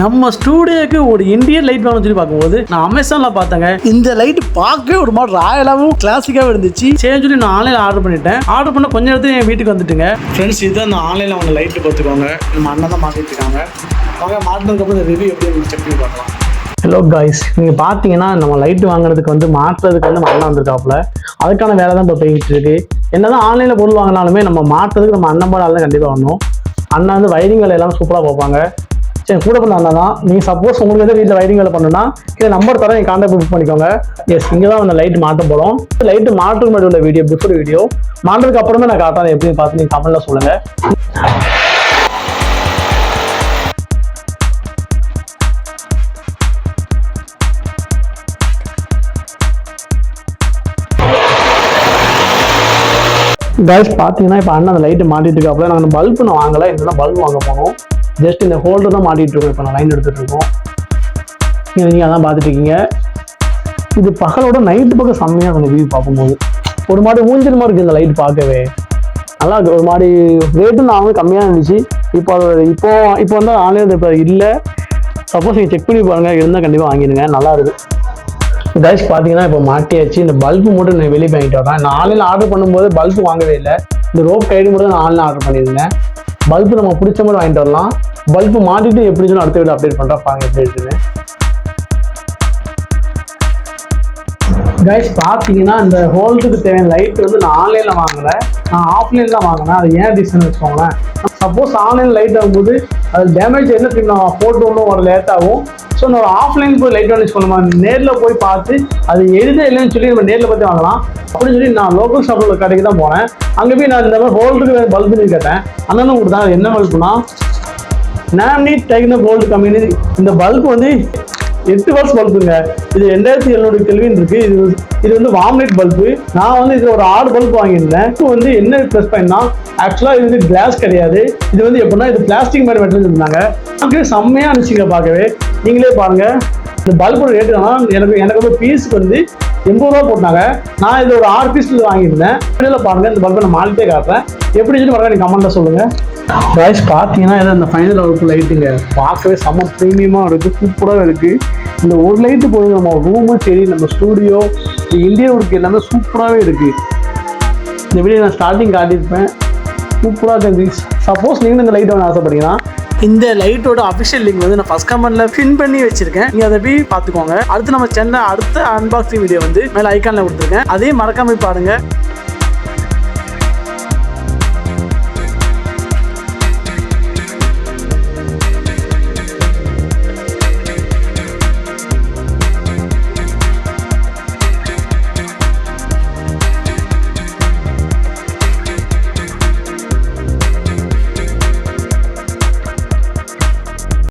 நம்ம ஸ்டூடியோக்கு ஒரு Indian light வேணும்னு சொல்லி பார்க்கும்போது நான் அமேசான்ல பார்த்தேங்க. இந்த லைட் பார்க்கவே ஒரு மாதிரி ராயலாகவும் கிளாசிக்காகவும் இருந்துச்சு. சரின்னு சொல்லி நான் ஆன்லைனில் ஆர்டர் பண்ணிட்டேன். ஆர்டர் பண்ண கொஞ்ச நேரத்துல என் வீட்டுக்கு வந்துட்டுங்க. ஃப்ரெண்ட்ஸ் இதுதான் அந்த ஆன்லைனில் அவங்க லைட்டு பார்த்துக்கோங்க. நம்ம அண்ணன் தான் மாட்டிட்டு இருக்காங்க. அவங்க மாட்டினதுக்கப்புறம் இந்த ரிவ்யூ எப்படி செக் பண்ணி பார்க்கலாம். ஹலோ காய்ஸ் நீங்கள் பார்த்தீங்கன்னா நம்ம லைட் வாங்குறதுக்கு வந்து மாற்றுறதுக்கு வந்து நம்ம அண்ணன் வந்திருக்காப்புல. அதுக்கான வேலை தான் இப்போ போய்கிட்டு இருக்கு. என்னதான் ஆன்லைனில் பொருள் வாங்கினாலுமே நம்ம மாற்றுறதுக்கு நம்ம அண்ணன் போட தான் கண்டிப்பாக வரணும். அண்ணன் வந்து வயரிங் வேலை எல்லாம் சூப்பராக பார்ப்பாங்க. சரி கூட பண்ண அண்ணா. தான் நீங்கள் சப்போஸ் உங்களுக்கு வந்து வீட்டில் வயரிங் வேலை பண்ணணும்னா கீழே நம்பர் தரேன் நீங்கள் காண்டாக்ட் புக் பண்ணிக்கோங்க. எஸ் இங்கே தான் அந்த லைட் மாட்ட போகிறோம் லைட்டு மாற்று முன்னாடி உள்ள வீடியோ பிஃபோர் வீடியோ மாட்டுறதுக்கு அப்புறமே நான் காட்டுறேன் எப்படின்னு பார்த்து நீங்கள் கமெண்ட்டில் சொல்லுங்கள் கேஸ் பார்த்தீங்கன்னா இப்போ அண்ணன் அந்த லைட்டு மாட்டிட்டு இருக்காப்புல நாங்கள் அந்த பல்பு நான் வாங்கலை என்னென்னா பல்ப் வாங்க போனோம். ஜஸ்ட் இந்த ஹோல்டர் தான் மாட்டிகிட்டு இருக்கோம். இப்போ நான் லைன் எடுத்துகிட்டு இருக்கோம். நீங்கள் அதான் பார்த்துட்டு இருக்கீங்க. இது பகலோட நைட்டு பக்கம் செம்மையாக கொஞ்சம் வியூ பார்க்கும்போது. ஒரு மாதிரி ஊஞ்சல் மாதிரி இருக்குது இந்த லைட் பார்க்கவே. நல்லா இருக்குது ஒரு மாதிரி ரேட்டும் நான் வந்து கம்மியாக இருந்துச்சு. இப்போ அது இப்போ இப்போ வந்து ஆன்லைன் இப்போ இல்லை. சப்போஸ் நீங்கள் செக் பண்ணி பாருங்கள் இருந்தால் கண்டிப்பாக வாங்கிடுங்க. நல்லா இருக்கு. கைஸ் பார்த்தீங்கன்னா இப்போ மாட்டியாச்சு. இந்த பல்பு மட்டும் நான் வெளியே வாங்கிட்டு வரேன். நான் ஆன்லைனில் ஆர்டர் பண்ணும்போது பல்பு வாங்கவே இல்லை. இந்த ரோப் கைடு மட்டும் நான் ஆன்லைன் ஆர்டர் பண்ணியிருந்தேன். பல்பு நம்ம பிடிச்ச மாதிரி வாங்கிட்டு வரலாம். பல்பு மாட்டிட்டு எப்படி சொல்லி அடுத்த வீடியோ அப்டேட் பண்ணுறா பாருங்க எப்படி இருக்குன்னு. கைஸ் பார்த்தீங்கன்னா இந்த ஹோல்டுக்கு தேவையான லைட் வந்து நான் ஆன்லைனில் வாங்கலை. நான் ஆஃப்லைனில் தான் வாங்கினேன். அது ஏன் டிசைன் வச்சுக்கோங்களேன். சப்போஸ் ஆன்லைன் லைட் ஆகும்போது அது டேமேஜ் என்ன தெரியும்? நான் போட்டு ஒன்றும் ஒரு லேட் ஆகும். ஸோ நான் ஆஃப்லைன் போய் லைட் வாங்கி பண்ணுமா? நேரில் போய் பார்த்து அது எழுத இல்லைன்னு சொல்லி நம்ம நேரில் பார்த்து வாங்கலாம். அப்படின்னு சொல்லி நான் லோக்கல் ஷாப்பில் கடைக்கு தான் போனேன். அங்கே போய் நான் இந்த மாதிரி ஹோல்டுக்கு பல்பு கேட்டேன். அண்ணனும் கொடுத்தா என்ன பல்புனா நாம்னி டைக்னோ கோல்டு கம்பெனி இந்த பல்பு வந்து எட்டு வருஷம் பல்புங்க இது ரெண்டாயிரத்தி எழுநூறு கெல்வின் இருக்கு. இது இது வந்து வாம்லைட் பல்பு நான் வந்து இதில் ஒரு ஆறு பல்ப் வாங்கியிருந்தேன். இப்போ வந்து என்ன ப்ளஸ் பாயிண்ட்னா ஆக்சுவலாக இது வந்து கிளாஸ் கிடையாது. இது வந்து எப்படின்னா இது பிளாஸ்டிக் மாதிரி மெட்டீரியல் இருந்தாங்க எனக்கு செம்மையாக இருந்துச்சுங்க பார்க்கவே. நீங்களே பாருங்க. இந்த பல்போட ரேட்டு எனக்கு எனக்கு வந்து பீஸுக்கு வந்து எண்பது ரூபா போட்டாங்க. நான் இது ஒரு ஆறு பீஸ் வாங்கியிருந்தேன். இதில் பாருங்க இந்த பல்பை நான் மாலிட்டே காட்டுறேன். எப்படி சொல்லி பாருங்க நீங்கள் கமெண்ட்டில் சொல்லுங்க. ப்ரைஸ் பார்த்தீங்கன்னா இது இந்த ஃபைனல் அவுட் லைட்டுங்க பார்க்கவே செம்ம ப்ரீமியமாக இருக்குது சூப்பராக இருக்குது இந்த ஒரு லைட்டு போதும் நம்ம ரூமும் சரி நம்ம ஸ்டூடியோ இந்தியாவுக்கு எல்லாமே சூப்பராகவே இருக்குது இந்த வீடியோ நான் ஸ்டார்டிங் காட்டியிருப்பேன். சூப்பராக இருக்குது சப்போஸ் நீங்களும் இந்த லைட் ஒன்று ஆசைப்பட்டீங்கன்னா இந்த லைட்டோட அஃபிஷியல் லிங்க் வந்து நான் ஃபர்ஸ்ட் கமெண்ட்ல பின் பண்ணி வச்சிருக்கேன். நீங்க அதை போய் பார்த்துக்கோங்க. அடுத்து நம்ம சேனல்ல அடுத்த அன்பாக்சிங் வீடியோ வந்து மேல ஐக்கான்ல கொடுத்துருக்கேன். அதையும் மறக்காம பாருங்க.